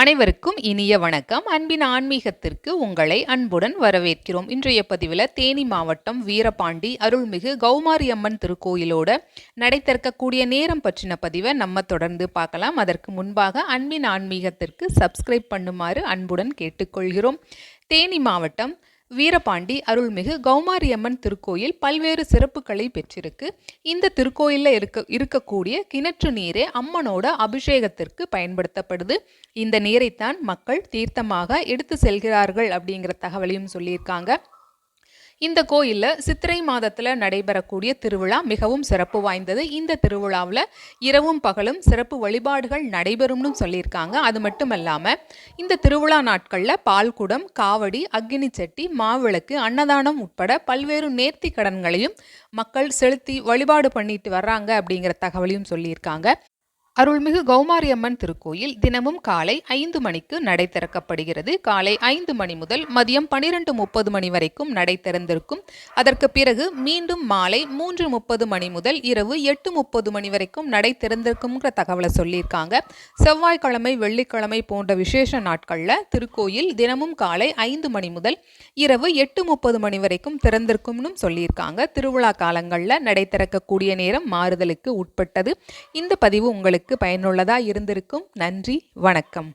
அனைவருக்கும் இனிய வணக்கம். அன்பின் ஆன்மீகத்திற்கு உங்களை அன்புடன் வரவேற்கிறோம். இன்றைய பதிவில் தேனி மாவட்டம் வீரபாண்டி அருள்மிகு கௌமாரி அம்மன் திருக்கோயிலோட நடை நேரம் பற்றின பதிவை நம்ம தொடர்ந்து பார்க்கலாம். அதற்கு முன்பாக அன்பின் ஆன்மீகத்திற்கு சப்ஸ்கிரைப் பண்ணுமாறு அன்புடன் கேட்டுக்கொள்கிறோம். தேனி மாவட்டம் வீரபாண்டி அருள்மிகு கௌமாரியம்மன் திருக்கோயில் பல்வேறு சிறப்புகளை பெற்றிருக்கு. இந்த திருக்கோயிலில் இருக்க இருக்கக்கூடிய கிணற்று நீரே அம்மனோட அபிஷேகத்திற்கு பயன்படுத்தப்படுது. இந்த நீரைத்தான் மக்கள் தீர்த்தமாக எடுத்து செல்கிறார்கள் அப்படிங்கிற தகவலையும் சொல்லியிருக்காங்க. இந்த கோயிலில் சித்திரை மாதத்தில் நடைபெறக்கூடிய திருவிழா மிகவும் சிறப்பு வாய்ந்தது. இந்த திருவிழாவில் இரவும் பகலும் சிறப்பு வழிபாடுகள் நடைபெறும்னு சொல்லியிருக்காங்க. அது மட்டும் இல்லாமல் இந்த திருவிழா நாட்களில் பால்குடம் காவடி அக்னி செட்டி மாவிளக்கு அன்னதானம் உட்பட பல்வேறு நேர்த்தி கடன்களையும் மக்கள் செலுத்தி வழிபாடு பண்ணிட்டு வர்றாங்க அப்படிங்கிற தகவலையும் சொல்லியிருக்காங்க. அருள்மிகு கௌமாரியம்மன் திருக்கோயில் தினமும் காலை ஐந்து மணிக்கு நடை திறக்கப்படுகிறது. காலை ஐந்து மணி முதல் மதியம் பனிரெண்டு முப்பது மணி வரைக்கும் நடை திறந்திருக்கும். அதற்கு பிறகு மீண்டும் மாலை மூன்று முப்பது மணி முதல் இரவு எட்டு முப்பது மணி வரைக்கும் நடை திறந்திருக்குங்கிற தகவலை சொல்லியிருக்காங்க. செவ்வாய்க்கிழமை வெள்ளிக்கிழமை போன்ற விசேஷ நாட்களில் திருக்கோயில் தினமும் காலை ஐந்து மணி முதல் இரவு எட்டு முப்பது மணி வரைக்கும் திறந்திருக்கும்னு சொல்லியிருக்காங்க. திருவிழா காலங்களில் நடை திறக்கக்கூடிய நேரம் மாறுதலுக்கு உட்பட்டது. இந்த பதிவு உங்களுக்கு உங்களுக்கு பயனுள்ளதாக இருந்திருக்கும். நன்றி வணக்கம்.